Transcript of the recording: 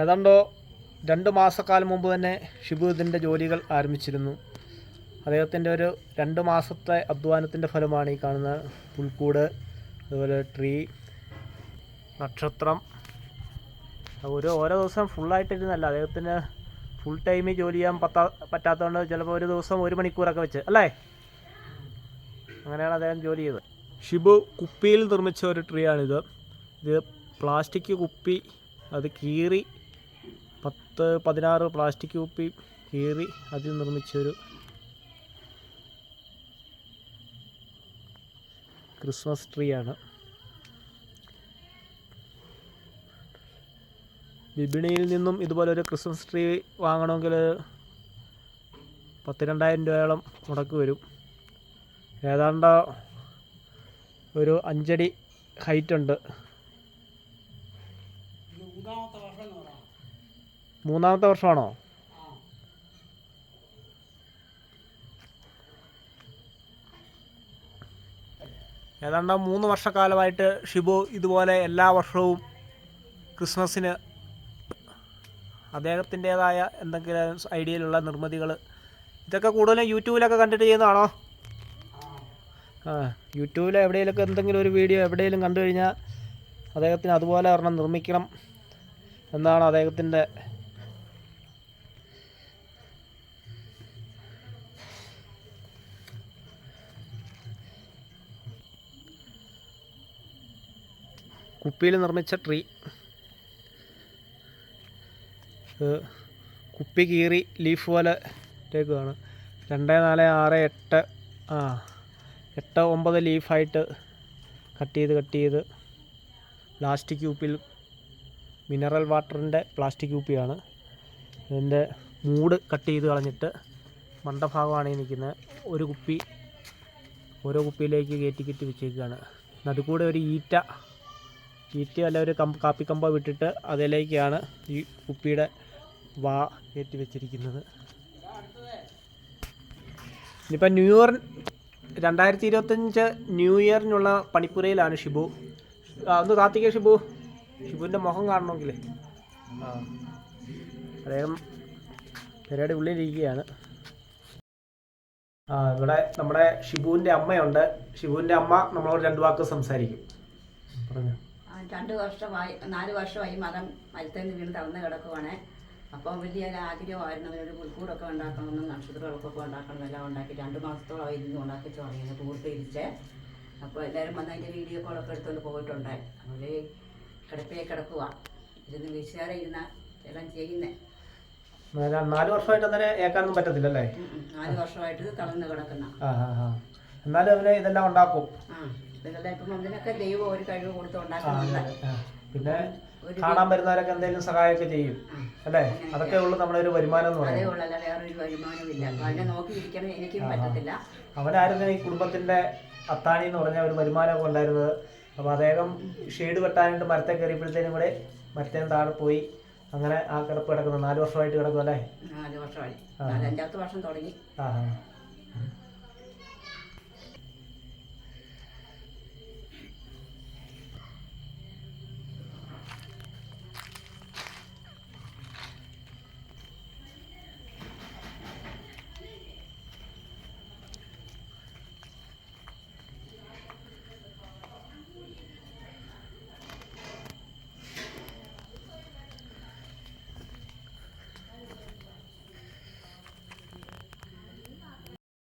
ഏതാണ്ടോ രണ്ട് മാസക്കാലം മുമ്പ് തന്നെ ഷിബു ഇതിന്റെ ജോലികൾ ആരംഭിച്ചിരുന്നു. അദ്ദേഹത്തിന്റെ ഒരു രണ്ട് മാസത്തെ അധ്വാനത്തിന്റെ ഫലമാണ് ഈ കാണുന്ന പുൽക്കൂട് അതുപോലെ ട്രീ നക്ഷത്രം. ഒരു ഓരോ ദിവസം ഫുള്ളായിട്ടിരുന്നല്ല. അദ്ദേഹത്തിന് ഫുൾ ടൈമിൽ ജോലി ചെയ്യാൻ പറ്റാ പറ്റാത്തതുകൊണ്ട് ചിലപ്പോൾ ഒരു ദിവസം ഒരു മണിക്കൂറൊക്കെ വെച്ച് അല്ലേ? അങ്ങനെയാണ് അദ്ദേഹം ജോലി ചെയ്തത്. ഷിബു കുപ്പിയിൽ നിർമ്മിച്ച ഒരു ട്രീ ആണിത്. ഇത് പ്ലാസ്റ്റിക് കുപ്പി അത് കീറി പത്ത് പതിനാറ് പ്ലാസ്റ്റിക് കുപ്പി കീറി അതിൽ നിർമ്മിച്ചൊരു ക്രിസ്മസ് ട്രീ ആണ്. വിപണിയിൽ നിന്നും ഇതുപോലൊരു ക്രിസ്മസ് ട്രീ വാങ്ങണമെങ്കിൽ പത്ത് രണ്ടായിരം രൂപയോളം മുടക്ക് വരും. ഏതാണ്ട് ഒരു അഞ്ചടി ഹൈറ്റ് ഉണ്ട്. മൂന്നാമത്തെ വർഷമാണോ? ഏതാണ്ട് മൂന്ന് വർഷക്കാലമായിട്ട് ഷിബു ഇതുപോലെ എല്ലാ വർഷവും ക്രിസ്മസിന് അദ്ദേഹത്തിന്റേതായ എന്തെങ്കിലും ഐഡിയയിലുള്ള നിർമ്മിതികൾ ഇതൊക്കെ കൂടുതലും യൂട്യൂബിലൊക്കെ കണ്ടിട്ട് ചെയ്യുന്നതാണോ? ആ യൂട്യൂബിൽ എവിടെയെങ്കിലുമൊക്കെ എന്തെങ്കിലും ഒരു വീഡിയോ എവിടെയെങ്കിലും കണ്ടു കഴിഞ്ഞാൽ അദ്ദേഹത്തിന് അതുപോലെ ഒരെണ്ണം നിർമ്മിക്കണം എന്നാണ് അദ്ദേഹത്തിന്റെ കുപ്പിയിൽ നിർമ്മിച്ച ട്രീ. കുപ്പി കീറി ലീഫ് പോലെ ടേക്കുകയാണ് രണ്ട് നാല് ആറ് എട്ട് ആ എട്ട് ഒമ്പത് ലീഫായിട്ട് കട്ട് ചെയ്ത് കട്ട് ചെയ്ത് പ്ലാസ്റ്റിക് കുപ്പിയിൽ മിനറൽ വാട്ടറിന്റെ പ്ലാസ്റ്റിക് കുപ്പിയാണ്. ഇതിന്റെ മൂട് കട്ട് ചെയ്ത് കളഞ്ഞിട്ട് മണ്ടഭാഗമാണ് ഈ നിൽക്കുന്നത്. ഒരു കുപ്പി ഓരോ കുപ്പിയിലേക്ക് കയറ്റി കയറ്റി വെച്ചേക്കുകയാണ് നടുക്കൂടെ ഒരു ഈറ്റ ഈറ്റ അല്ല ഒരു കമ്പ് കാപ്പിക്കമ്പ വിട്ടിട്ട് അതിലേക്കാണ് ഈ കുപ്പിയുടെ വാ കയറ്റി വെച്ചിരിക്കുന്നത്. ഇനിയിപ്പോൾ ന്യൂ ഇയർ രണ്ടായിരത്തി ഇരുപത്തഞ്ച് ന്യൂ ഇയറിനുള്ള പണിപ്പുരയിലാണ് ഷിബു. ഒന്ന് കാത്തിക്കേ ഷിബു. ഷിബുവിന്റെ മുഖം കാണണമെങ്കിൽ അദ്ദേഹം പെരയുടെ ഉള്ളിലിരിക്കുകയാണ്. ആ ഇവിടെ നമ്മുടെ ഷിബുവിന്റെ അമ്മയുണ്ട്. ഷിബുവിന്റെ അമ്മ നമ്മളോട് രണ്ട് വാക്ക് സംസാരിക്കും. പറഞ്ഞു. രണ്ട് വർഷമായി നാല് വർഷമായി മകൻ മരത്തേന്ന് വീണ് തളർന്ന് കിടക്കുവാണ്. അപ്പം വലിയ ആഗ്രഹമായിരുന്നു അവരൊരു പുൽക്കൂടൊക്കെ ഉണ്ടാക്കണമെന്നും നക്ഷത്രങ്ങളൊക്കെ ഉണ്ടാക്കണം എല്ലാം ഉണ്ടാക്കി രണ്ട് മാസത്തോളം ഇരുന്ന് ഉണ്ടാക്കി തുടങ്ങിയത് പൂർത്തീകരിച്ച് അപ്പോൾ എല്ലാവരും വന്ന് അതിന്റെ വീഡിയോ കോളൊക്കെ എടുത്തുകൊണ്ട് പോയിട്ടുണ്ട്. അവർ കിടപ്പേ കിടക്കുക ഇരുന്ന് വീശാറെ ഇരുന്ന എല്ലാം ചെയ്യുന്നേ. നാല് വർഷമായിട്ട് അങ്ങനെ ഏക്കാനൊന്നും പറ്റത്തില്ലല്ലേ. നാല് വർഷമായിട്ട് തളർന്ന് കിടക്കുന്ന. എന്നാലും അവർ ഇതെല്ലാം ഉണ്ടാക്കും. ആ ഇതെല്ലാം ഇപ്പം അതിനൊക്കെ ദൈവം ഒരു കഴിവ്. പിന്നെ കാണാൻ വരുന്നവരൊക്കെ എന്തെങ്കിലും സഹായമൊക്കെ ചെയ്യും അല്ലേ? അതൊക്കെ ഉള്ളു നമ്മുടെ ഒരു വരുമാനം എന്ന് പറയുന്നത്. ഉള്ളല്ല വേറൊരു വരുമാനമില്ല അതിനെ നോക്കിയിരിക്കണം എനിക്കും പറ്റത്തില്ല. അവനായിരുന്നു ഈ കുടുംബത്തിന്റെ അത്താണി എന്ന് പറഞ്ഞ ഒരു വരുമാനമൊക്കെ ഉണ്ടായിരുന്നത്. അപ്പോൾ അദ്ദേഹം ഷെയ്ഡ് വെട്ടാനായിട്ട് മരത്തെ കയറിയപ്പോഴത്തേനും കൂടെ മരത്തേൻ താഴെ പോയി അങ്ങനെ ആ കിടപ്പ് കിടക്കുന്നു. നാല് വർഷമായിട്ട് കിടക്കും അല്ലേ നാല് വർഷമായി. അഞ്ചാമത്തെ നാലഞ്ചാമത്തെ വർഷം തുടങ്ങി. ആ